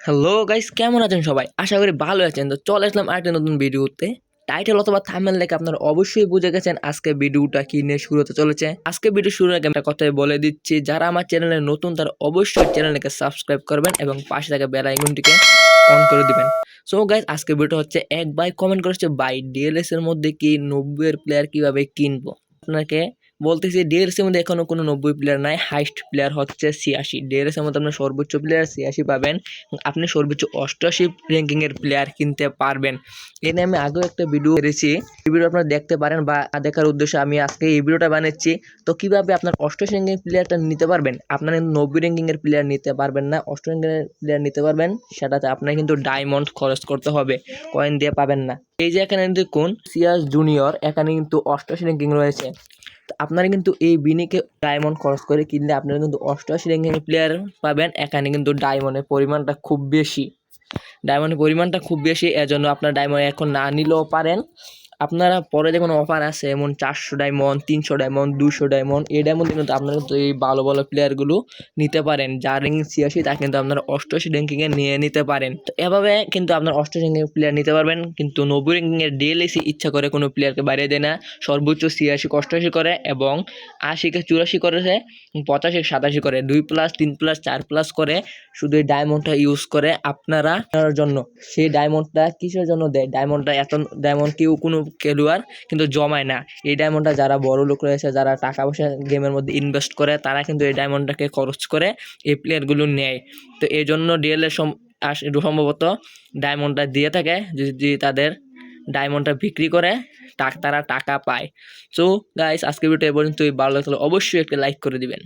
Hello guys কেমন আছেন সবাই? আশা করি ভালো আছেন। তো চলে আসলাম আরেকটা নতুন ভিডিওতে। টাইটেল অথবা থামেল দেখে আপনারা অবশ্যই বুঝে গেছেন আজকে ভিডিওটা কি নিয়ে শুরু হতে চলেছে। আজকে ভিডিও শুরুর আগে একটা কথাই বলে দিচ্ছি, যারা আমার চ্যানেলে নতুন, তারা অবশ্যই চ্যানেলটাকে সাবস্ক্রাইব করবেন এবং পাশে থাকা বেল আইকনটিকে অন করে দিবেন। সো গাইস আজকে ভিডিও হচ্ছে এক বাই কমেন্ট করেছে বাই ডিএলএস এর মধ্যে কি নব্বইয়ের প্লেয়ার কীভাবে কিনবো? আপনাকে বলতেছি ডিএলএস এর মধ্যে এখনও কোনো নব্বই প্লেয়ার নাই হাইস্ট প্লেয়ার হচ্ছে ছিয়াশি। ডিএলএস এর মধ্যে আপনার সর্বোচ্চ প্লেয়ার ছিয়াশি পাবেন আপনি সর্বোচ্চ অষ্টআশি র্যাঙ্কিং এর প্লেয়ার কিনতে পারবেন। এ নিয়ে আমি আগেও একটা ভিডিও করেছি, এই ভিডিও আপনারা দেখতে পারেন বা দেখার উদ্দেশ্যে আমি আজকে এই ভিডিওটা বানাচ্ছি। তো কীভাবে আপনার অষ্টআশি র্যাঙ্কিং প্লেয়ারটা নিতে পারবেন? আপনার নব্বই র্যাঙ্কিং এর প্লেয়ার নিতে পারবেন না অষ্ট র্যাঙ্কিং এর প্লেয়ার নিতে পারবেন, সেটাতে আপনার কিন্তু ডায়মন্ড খরচ করতে হবে কয়েন দিয়ে পাবেন না। এই যে এখানে দেখুন সিয়াস জুনিয়র এখানে কিন্তু অষ্টআশি র্যাঙ্কিং রয়েছে। আপনারা কিন্তু এই বিনিকে ডায়মন্ড খরচ করে কিনলে আপনারা কিন্তু অষ্টআশি র্যাঙ্কিং প্লেয়ার পাবেন। এখানে কিন্তু ডায়মন্ডের পরিমাণটা খুব বেশি। ডায়মন্ডের পরিমাণটা খুব বেশি, এজন্য আপনার ডায়মন্ড এখন না নিলেও পারেন। আপনারা পরে দেখুন অফার আছে এমন চারশো ডায়মন্ড তিনশো ডায়মন্ড দুশো ডায়মন্ড এই ডায়মন্ড কিন্তু আপনারা কিন্তু এই ভালো ভালো প্লেয়ারগুলো নিতে পারেন। যার র্যাঙ্কিং ছিয়াশি তা কিন্তু আপনারা অষ্টআশি র্যাঙ্কিংয়ে নিয়ে নিতে পারেন। তো এভাবে কিন্তু আপনার অষ্টআশি র্যাঙ্কিং প্লেয়ার নিতে পারবেন, কিন্তু নব্বই র্যাঙ্কিংয়ের ডিএলএসি ইচ্ছা করে কোনো প্লেয়ারকে বাইরে দেয় না। সর্বোচ্চ ছিয়াশি, অষ্টআশি করে এবং আশিকে চুরাশি করেছে, পঁচাশি, সাতাশি করে। দুই প্লাস তিন প্লাস চার প্লাস করে শুধু এই ডায়মন্ডটা ইউজ করে আপনারা জন্য। সেই ডায়মন্ডটা কিসের জন্য দেয়? ডায়মন্ডটা এত ডায়মন্ড কেউ কোনো খেলোয়াড়, কিন্তু জমায় না। এই ডায়মন্ডটা যারা বড় লোক রয়েছে, যারা টাকা পয়সা গেমের মধ্যে ইনভেস্ট করে, তারা কিন্তু এই ডায়মন্ডটাকে খরচ করে এই প্লেয়ারগুলো নেয়। তো এই জন্য ডিএলএ সম্ভবত ডায়মন্ডটা দিয়ে থাকে, যদি তাদের ডায়মন্ডটা বিক্রি করে, তারা টাকা পায়। সো গাইস আজকে ভিডিও এ পর্যন্তই। ভালো লাগলে অবশ্যই একটা লাইক করে দিবেন।